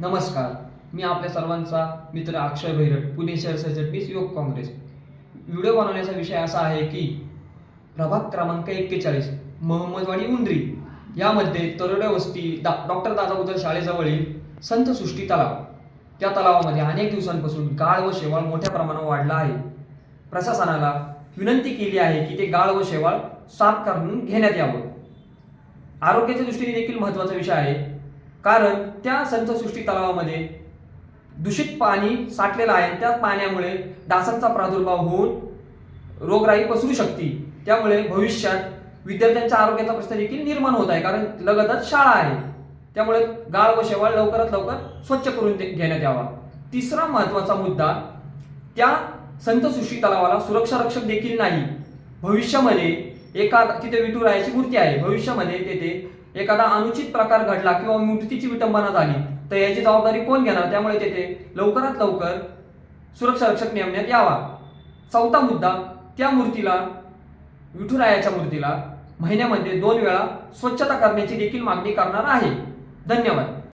नमस्कार मी आपल्या सर्वांचा मित्र अक्षय भैरट पुणे शहर सरचिटणीस युवक काँग्रेस. व्हिडिओ बनवण्याचा विषय असा आहे की प्रभाग क्रमांक एक्केचाळीस मोहम्मदवाडी उंदरी. यामध्ये तरोडे वस्ती दा डॉक्टर दादाबुद्ध शाळेजवळील संत सृष्टी तलाव. त्या तलावामध्ये अनेक दिवसांपासून गाळ व शेवाळ मोठ्या प्रमाणावर वाढला आहे. प्रशासनाला विनंती केली आहे की ते गाळ व शेवाळ साफ करून घेण्यात यावं. आरोग्याच्या दृष्टीने देखील महत्त्वाचा विषय आहे. कारण त्या संतसृष्टी तलावामध्ये दूषित पाणी साठलेलं आहे. त्या पाण्यामुळे डासांचा प्रादुर्भाव होऊन रोगराई पसरू शकते. त्यामुळे भविष्यात विद्यार्थ्यांच्या आरोग्याचा प्रश्न देखील निर्माण होत आहे. कारण लगतच शाळा आहे. त्यामुळे गाळ व शेवाळ लवकरात लवकर स्वच्छ करून दे- घेण्यात यावा. तिसरा महत्त्वाचा मुद्दा त्या संतसृष्टी तलावाला सुरक्षा रक्षक देखील नाही. भविष्यामध्ये एका तिथे विठुरायाची मूर्ती आहे. भविष्यामध्ये तेथे एखादा अनुचित प्रकार घडला किंवा मूर्तीची विटंबना झाली तर याची जबाबदारी कोण घेणार? त्यामुळे तेथे लवकरात लवकर सुरक्षा रक्षक नेमण्यात यावा. चौथा मुद्दा त्या मूर्तीला विठुरायाच्या मूर्तीला महिन्यामध्ये दोन वेळा स्वच्छता करण्याची देखील मागणी करणार आहे. धन्यवाद.